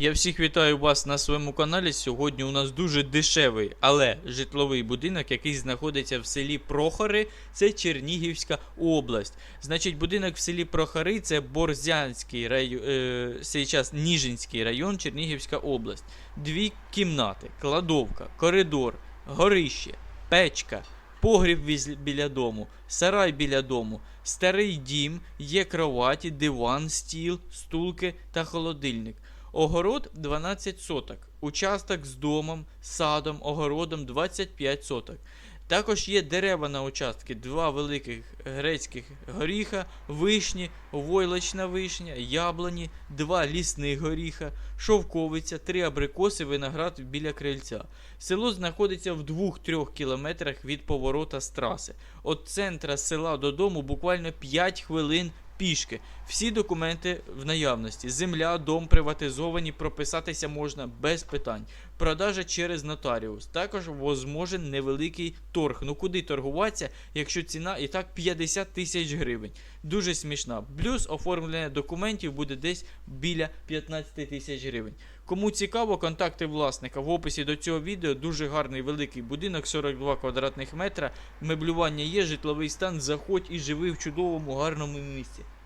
Я всіх вітаю вас на своєму каналі. Сьогодні у нас дуже дешевий, але житловий будинок, який знаходиться в селі Прохори, це Чернігівська область. Значить, будинок в селі Прохори це Борзянський район, е, сейчас Ніжинський район, Чернігівська область. Дві кімнати, кладовка, коридор, горище, печка. Погріб біля дому, сарай біля дому, старий дім, є кроваті, диван, стіл, стулки та холодильник. Огород 12 соток. Участок з домом, садом, огородом 25 соток. Також є дерева на участки, два великих грецьких горіха, вишні, войлочна вишня, яблуні, два лісних горіха, шовковиця, три абрикоси, виноград біля крильця. Село знаходиться в 2-3 кілометрах від поворота з траси. От центра села додому буквально 5 хвилин пішки. Всі документи в наявності. Земля, дом приватизовані, прописатися можна без питань. Продажа через нотаріус. Також возможен невеликий торг. Ну куди торгуватися, якщо ціна і так 50 тисяч гривень. Дуже смішна. Плюс оформлення документів буде десь біля 15 тисяч гривень. Кому цікаво, контакти власника в описі до цього відео. Дуже гарний великий будинок, 42 квадратних метра. Меблювання є, житловий стан. Заходь і живи в чудовому, гарному місці.